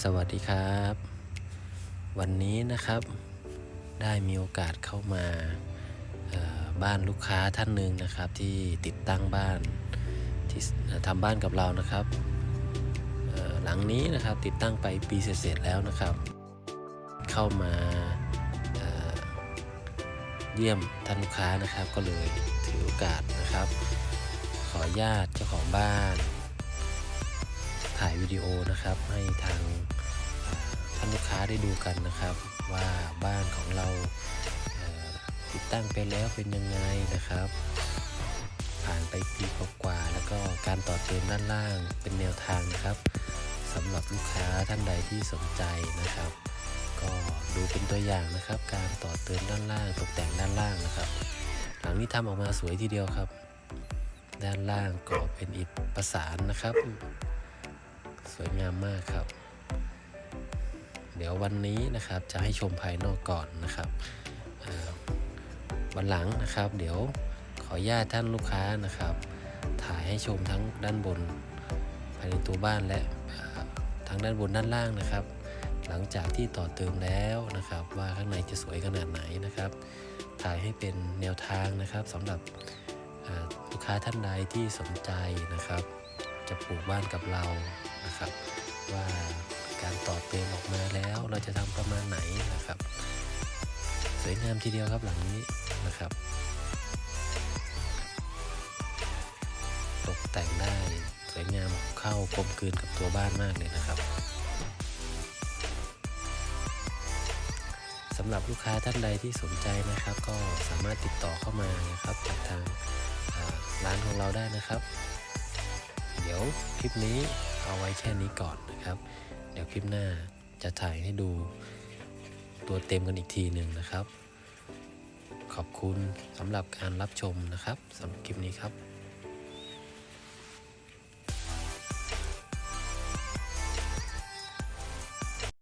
สวัสดีครับ วันนี้นะครับได้มีโอกาสเข้ามาบ้านลูกค้าท่านหนึ่งนะครับ ที่ติดตั้งบ้านที่ทำบ้านกับเรานะครับหลังนี้นะครับติดตั้งไปปีเศษๆแล้วนะครับ เข้ามาเยี่ยมท่านลูกค้านะครับ ก็เลยถือโอกาสนะครับ ขออนุญาตเจ้าของบ้าน ถ่ายวิดีโอนะครับให้ทาง ค้าได้ดูกันนะครับ ว่าบ้านของเราติดตั้งไปแล้วเป็นยังไงนะครับ ผ่านไปปีกว่าแล้วก็การต่อเติมด้านล่างเป็นแนวทางนะครับสำหรับลูกค้าท่านใดที่สนใจนะครับ ก็ดูเป็นตัวอย่างนะครับ การต่อเติมด้านล่างตกแต่งด้านล่างนะครับ หลังนี้ทำออกมาสวยทีเดียวครับ ด้านล่างก็เป็นอิฐประสานนะครับ สวยงามมากครับ เดี๋ยววันนี้นะครับจะให้ชมภายนอกก่อนนะครับวันหลังนะครับ เดี๋ยวขออนุญาตท่านลูกค้านะครับ ถ่ายให้ชมทั้งด้านบนภายในตัวบ้านและทั้งด้านบนด้านล่างนะครับ หลังจากที่ต่อเติมแล้วนะครับ ว่าข้างในจะสวยขนาดไหนนะครับ ถ่ายให้เป็นแนวทางนะครับสำหรับลูกค้าท่านใดที่สนใจนะครับ จะปลูกบ้านกับเรานะครับ ว่า ต่อเติมออกมาแล้ว เราจะทำประมาณไหนนะครับ สวยงามทีเดียวครับหลังนี้นะครับ ตกแต่งได้สวยงามเข้ากลมกลืนกับตัวบ้านมากเลยนะครับสำหรับลูกค้าท่านใดที่สนใจนะครับ ก็สามารถติดต่อเข้ามานะครับจากทางร้านของเราได้นะครับ เดี๋ยวคลิปนี้เอาไว้แค่นี้ก่อนนะครับ เดี๋ยวคลิปหน้าจะถ่ายให้ดูตัวเต็มกันอีกทีหนึ่งนะครับ ขอบคุณสำหรับการรับชมนะครับสำหรับคลิปนี้ครับ